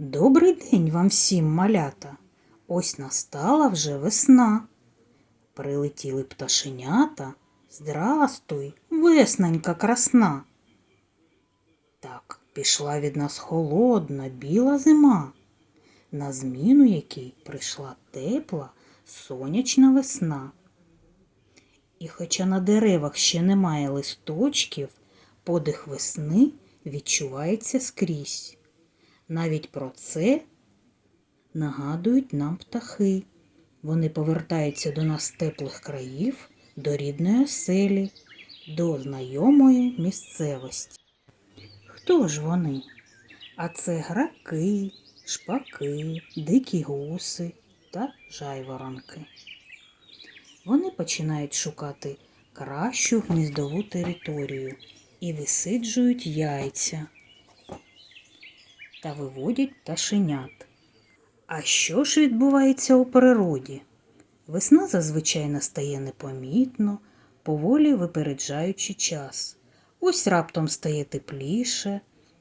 Добрий день вам всім, малята. Ось настала вже весна. Прилетіли пташенята. Здрастуй, весненька красна. Так, пішла від нас холодна, біла зима, на зміну якій прийшла тепла, сонячна весна. І хоча на деревах ще немає листочків, подих весни відчувається скрізь. Навіть про це нагадують нам птахи. Вони повертаються до нас теплих країв, до рідної оселі, до знайомої місцевості. Хто ж вони? А це граки, шпаки, дикі гуси та жайворонки. Вони починають шукати кращу гніздову територію і висиджують яйця та виводять пташенят. А що ж відбувається у природі? Весна зазвичай настає непомітно, поволі випереджаючи час. Ось раптом стає тепліше,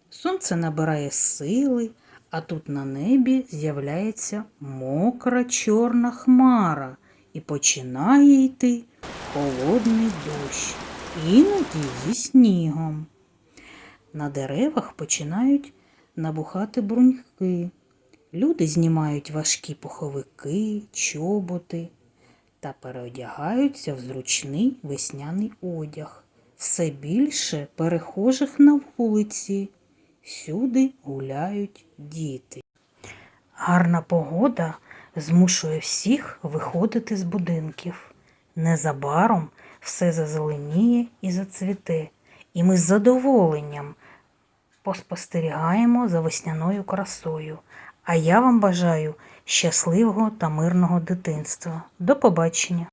сонце набирає сили, а тут на небі з'являється мокра чорна хмара і починає йти холодний дощ, іноді зі снігом. На деревах починають набухати бруньки. Люди знімають важкі пуховики, чоботи та переодягаються в зручний весняний одяг. Все більше перехожих на вулиці. Всюди гуляють діти. Гарна погода змушує всіх виходити з будинків. Незабаром все зазеленіє і зацвіте, і ми з задоволенням поспостерігаємо за весняною красою. А я вам бажаю щасливого та мирного дитинства. До побачення!